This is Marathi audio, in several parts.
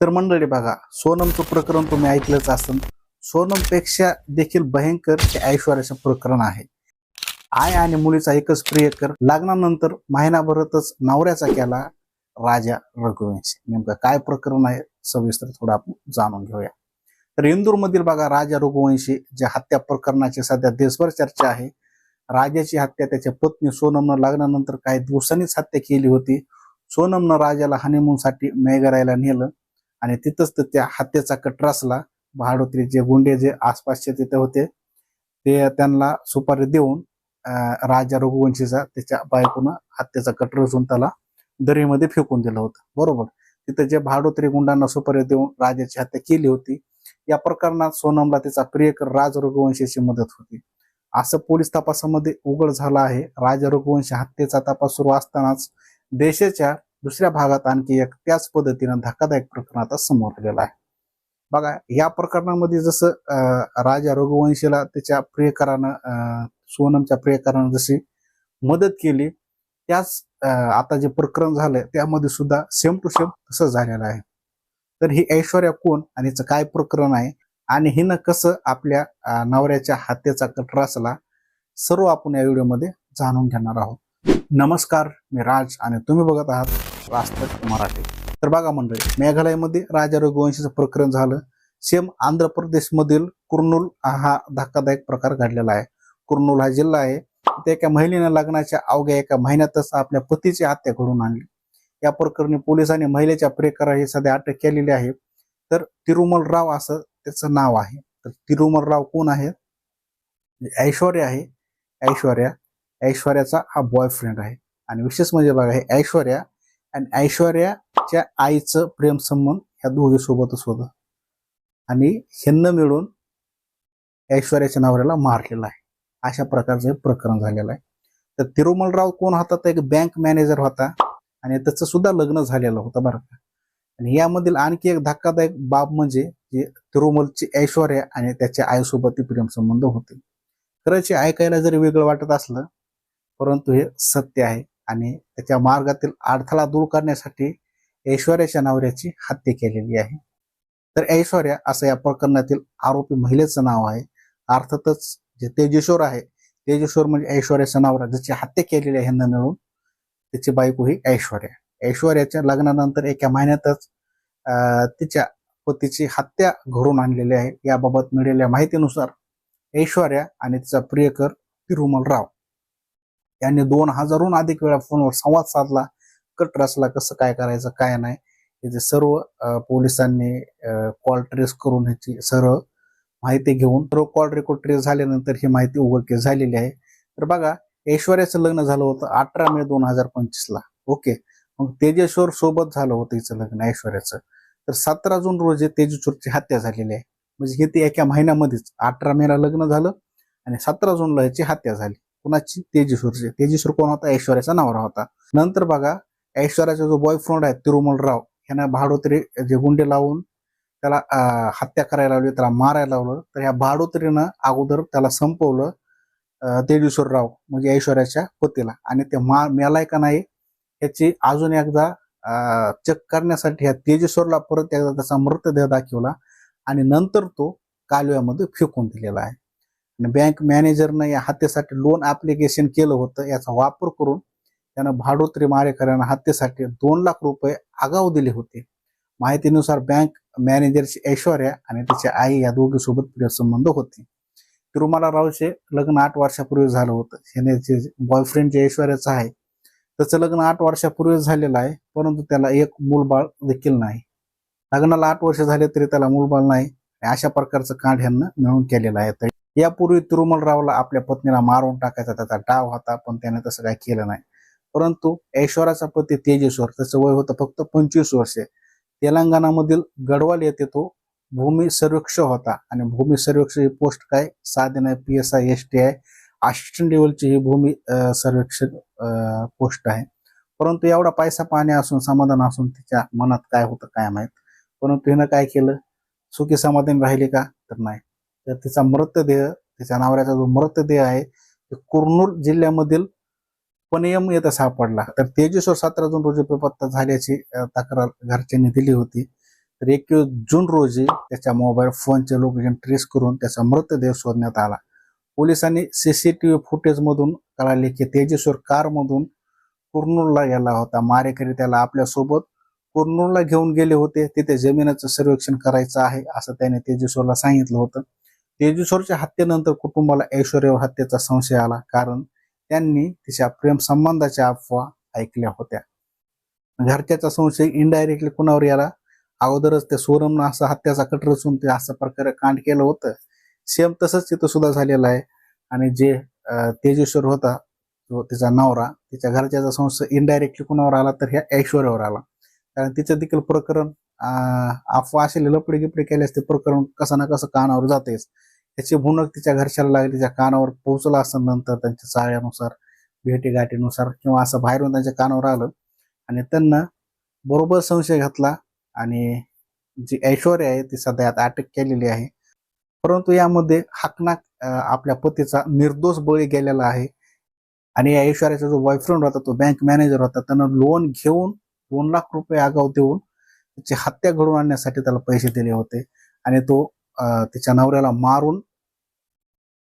तर मंडळी बघा सोनमचं प्रकरण तुम्ही ऐकलंच असेल. सोनमपेक्षा देखील भयंकर हे ऐश्वर्याचं प्रकरण आहे. आय आणि मुलीचा एकच प्रियकर लग्नानंतर महिनाभरातच नवऱ्याचा केला राजा रघुवंशी. नेमकं काय प्रकरण आहे सविस्तर थोडं आपण जाणून घेऊया. तर इंदूरमधील बघा राजा रघुवंशी ज्या हत्या प्रकरणाची सध्या देशभर चर्चा आहे राजाची हत्या त्याच्या पत्नी सोनमनं लग्नानंतर काही दिवसांनीच हत्या केली होती. सोनमनं राजाला हनीमूनसाठी मेघरायला नेलं. आणि तिथंच तर त्या हत्येचा कट रचला. भाडोत्री जे गुंडे जे आसपासचे तिथे होते ते त्यांना सुपारी देऊन राजा रघुवंशीचा त्याच्या बायकोनं हत्येचा कट रचून त्याला दरीमध्ये फेकून दिलं होतं. बरोबर? तिथे जे भाडोत्री गुंडांना सुपारी देऊन राजाची हत्या केली होती या प्रकरणात सोनमला तिचा प्रियकर राज रघुवंशीची मदत होती. असं पोलीस तपासामध्ये उघड झालं आहे. राजा रघुवंशी हत्येचा तपास सुरू असतानाच देशाच्या दुसऱ्या भागात आणखी एक त्याच पद्धतीनं धक्कादायक प्रकरण आता समोर आलेलं आहे. बघा या प्रकरणामध्ये जसं राजा रघुवंशीला त्याच्या प्रियकरानं सोनमच्या प्रियकरानं जशी मदत केली त्याच आता जे प्रकरण झालंय त्यामध्ये सुद्धा सेम टू सेम तसं झालेलं आहे. तर ही ऐश्वर्या कोण आणि हिचं काय प्रकरण आहे? आणि हिनं कसं आपल्या नवऱ्याच्या हत्येचा कट रचला? सर्व आपण या व्हिडिओमध्ये जाणून घेणार आहोत. नमस्कार मी राज आणि तुम्ही बघत आहात राष्ट्रक मराठी. तर बघा मंडळी मेघालयमध्ये राजा रघुवंशीचं प्रकरण झालं. सेम आंध्र प्रदेशमधील कुर्नूल हा धक्कादायक प्रकार घडलेला आहे. कुर्नूल हा जिल्हा आहे. त्या एका महिलेनं लग्नाच्या अवघ्या एका महिन्यातच आपल्या पतीची हत्या घडून आणली. या प्रकरणी पोलिसांनी महिलेच्या प्रियकरा हे सध्या अटक केलेली आहे. तर तिरुमल राव असं त्याचं नाव आहे. तर तिरुमल राव कोण आहे? ऐश्वर्या आहे. ऐश्वर्या ऐश्वर्याचा हा बॉयफ्रेंड आहे. आणि विशेष म्हणजे बघा हे ऐश्वर्या आणि ऐश्वर्याच्या आईचं प्रेम संबंध ह्या दोघी सोबतच होतं. आणि ह्यांना मिळून ऐश्वर्याच्या नवऱ्याला मारलेला आहे. अशा प्रकारचं हे प्रकरण झालेलं आहे. तर तिरुमलराव कोण होता? तर एक बँक मॅनेजर होता. आणि त्याचं सुद्धा लग्न झालेलं होतं बरं का. आणि यामधील आणखी एक धक्कादायक बाब म्हणजे जे तिरुमलची ऐश्वर्या आणि त्याच्या आईसोबत प्रेम संबंध होते. खरंच हे ऐकायला जरी वेगळं वाटत असलं परंतु हे सत्य आहे आणि त्याच्या मार्गातील अडथळा दूर करण्यासाठी ऐश्वर्याच्या नवऱ्याची हत्या केलेली आहे. तर ऐश्वर्या असं या प्रकरणातील आरोपी महिलेचं नाव आहे. अर्थातच जे तेजेश्वर आहे तेजेश्वर म्हणजे ऐश्वर्याचं नवरा ज्याची हत्या केलेली आहे ह्यांना मिळून त्याची बायको ही ऐश्वर्या. ऐश्वर्याच्या लग्नानंतर एका महिन्यातच तिच्या पतीची हत्या घडून आणलेली आहे. याबाबत मिळालेल्या माहितीनुसार ऐश्वर्या आणि तिचा प्रियकर तिरुमल राव यांनी दोन हजारहून अधिक वेळा फोनवर संवाद साधला. कट रचला कसं काय करायचं काय नाही. याचे सर्व पोलिसांनी कॉल ट्रेस करून ह्याची सर्व माहिती घेऊन सर्व कॉल रेकॉर्ड ट्रेस झाल्यानंतर ही माहिती उघडकीस झालेली आहे. तर बघा ऐश्वर्याचं लग्न झालं होतं अठरा मे दोन हजार पंचवीस ला ओके. मग तेजेश्वर सोबत झालं होतं हिचं लग्न ऐश्वर्याचं. तर सतरा जून रोजी तेजेश्वरची हत्या झालेली आहे. म्हणजे हे ते एका महिन्यामध्येच अठरा मेला लग्न झालं आणि सतरा जूनला याची हत्या झाली. कुणाची? तेजेश्वरची. तेजेश्वर कोण होता? ऐश्वर्याचा नवरा होता. नंतर बघा ऐश्वर्याचा जो बॉयफ्रेंड आहे तिरुमल राव ह्यानं भाडोत्री जे गुंडे लावून त्याला हत्या करायला लावली त्याला मारायला लावलं. तर ह्या भाडोत्रीनं अगोदर त्याला संपवलं तेजेश्वर राव म्हणजे ऐश्वर्याच्या पतीला. आणि ते मा मेलाय का नाही याची अजून एकदा चेक करण्यासाठी ह्या तेजेश्वरला परत एकदा त्याचा मृतदेह दाखवला. आणि नंतर तो कालव्यामध्ये फेकून दिलेला आहे. बँक मॅनेजरनं या हत्येसाठी लोन ऍप्लिकेशन केलं होतं याचा वापर करून त्यानं भाडोत्री मारेकरांना हत्येसाठी दोन लाख रुपये आगाऊ दिले होते. माहितीनुसार बँक मॅनेजरची ऐश्वर्या आणि तिची आई या दोघी सोबत प्रिय संबंध होते. तिरुमाला रावचे लग्न आठ वर्षापूर्वी झालं होतं. ह्याने बॉयफ्रेंड जे ऐश्वर्याचं आहे त्याचं लग्न आठ वर्षापूर्वी झालेलं आहे परंतु त्याला एक मूलबाळ देखील नाही. लग्नाला आठ वर्ष झाले तरी त्याला मूलबाळ नाही. आणि अशा प्रकारचं कांड ह्यांना मिळून केलेलं आहे. यापूर्वी तिरुमल रावला आपल्या पत्नीला मारून टाकायचा त्याचा डाव होता पण त्याने तसं काही केलं नाही. परंतु ऐश्वराचा पती तेजेश्वर त्याचं वय होतं फक्त पंचवीस वर्षे. तेलंगणामधील गडवाल येथे तो भूमी सर्वेक्षक होता आणि भूमी सर्वेक्षक ही पोस्ट काय? साधे नाही P S I S T I assistant लेवलची ही भूमी सर्वेक्षक पोस्ट आहे. परंतु एवढा पैसा पाणी असून समाधान असून तिच्या मनात काय होतं काय माहीत? परंतु हिनं काय केलं? सुखी समाधान राहिले का? तर नाही. तर तिचा मृतदेह तिच्या नावऱ्याचा जो मृतदेह आहे तो कुर्नूल जिल्ह्यामधील पनियम येथे सापडला. तर तेजेश्वर सतरा जून रोजी बेपत्ता झाल्याची तक्रार घरच्यांनी दिली होती. तर एकवीस जून रोजी त्याच्या मोबाईल फोनचे लोकेशन ट्रेस करून त्याचा मृतदेह शोधण्यात आला. पोलिसांनी सीसीटीव्ही फुटेज मधून कळाले की तेजेश्वर कार मधून कुर्नूलला गेला होता. मारेकरी त्याला आपल्यासोबत कुर्नूरला घेऊन गेले होते. तिथे जमिनीचं सर्वेक्षण करायचं आहे असं त्याने तेजेश्वरला सांगितलं होतं. तेजेश्वरच्या हत्येनंतर कुटुंबाला ऐश्वर्यावर हत्येचा संशय आला. कारण त्यांनी तिच्या प्रेम संबंधाच्या अफवा ऐकल्या होत्या. घरच्याचा संशय इनडायरेक्टली कुणावर याला? अगोदरच त्या सोरमनं असा हत्याचा कट रचून ते असं प्रकारे कांड केलं होतं. सेम तसंच तिथं सुद्धा झालेलं आहे. आणि जे तेजेश्वर होता तो तिचा नवरा तिच्या घरच्याचा संशय इनडायरेक्टली कुणावर आला तर ह्या ऐश्वर्यावर आला. कारण तिचं देखील प्रकरण अफवा असे लपडे गिपडे केली असते प्रकरण कसं ना कसं कानावर जातेच. त्याची भुणक तिच्या घरच्याला लागली तिच्या कानावर पोहोचला असं नंतर त्यांच्या चाळ्यानुसार भेटीगाठीनुसार किंवा असं बाहेरून त्यांच्या कानावर आलं. आणि त्यांना बरोबर संशय घातला आणि जी ऐश्वर्या आहे ती सध्या आता अटक केलेली आहे. परंतु यामध्ये हाकनाक आपल्या पतीचा निर्दोष बळी गेलेला आहे. आणि या ऐश्वर्याचा जो बॉयफ्रेंड होता तो बँक मॅनेजर होता त्यानं लोन घेऊन दोन लाख रुपये आगाव देऊन त्याची हत्या घडवून आणण्यासाठी त्याला पैसे दिले होते. आणि तो त्याच्या तिच्या नवऱ्याला मारून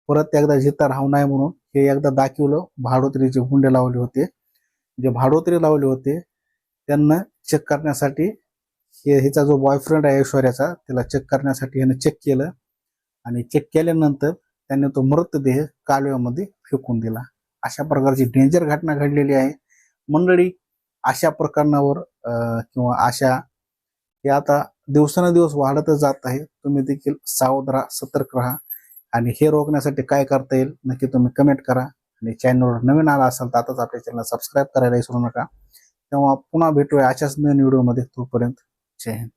परत एकदा जिता राहू नये म्हणून हे एकदा दाखवलं. भाडोत्रीचे गुंडे लावले होते. जे भाडोत्री लावले होते त्यांना चेक करण्यासाठी हे हिचा जो बॉयफ्रेंड आहे ऐश्वर्याचा त्याला चेक करण्यासाठी यानं चेक केलं. आणि चेक केल्यानंतर त्यांनी तो मृतदेह कालव्यामध्ये फेकून दिला. अशा प्रकारची डेंजर घटना घडलेली आहे. मंडळी अशा प्रकरणावर किंवा अशा हे आता दिवसानुदिवस वाढतच जात आहे. तुम्ही देखील सावध राहा सतर्क राहा आणि हे रोखण्यासाठी काय करता येईल नक्की तुम्ही कमेंट करा आणि चॅनलवर नवीन आला असाल तर आताच आपल्या चॅनल सबस्क्राईब करायला विसरू नका. तेव्हा पुन्हा भेटूया अशाच नवीन व्हिडिओमध्ये तोपर्यंत. जय हिंद.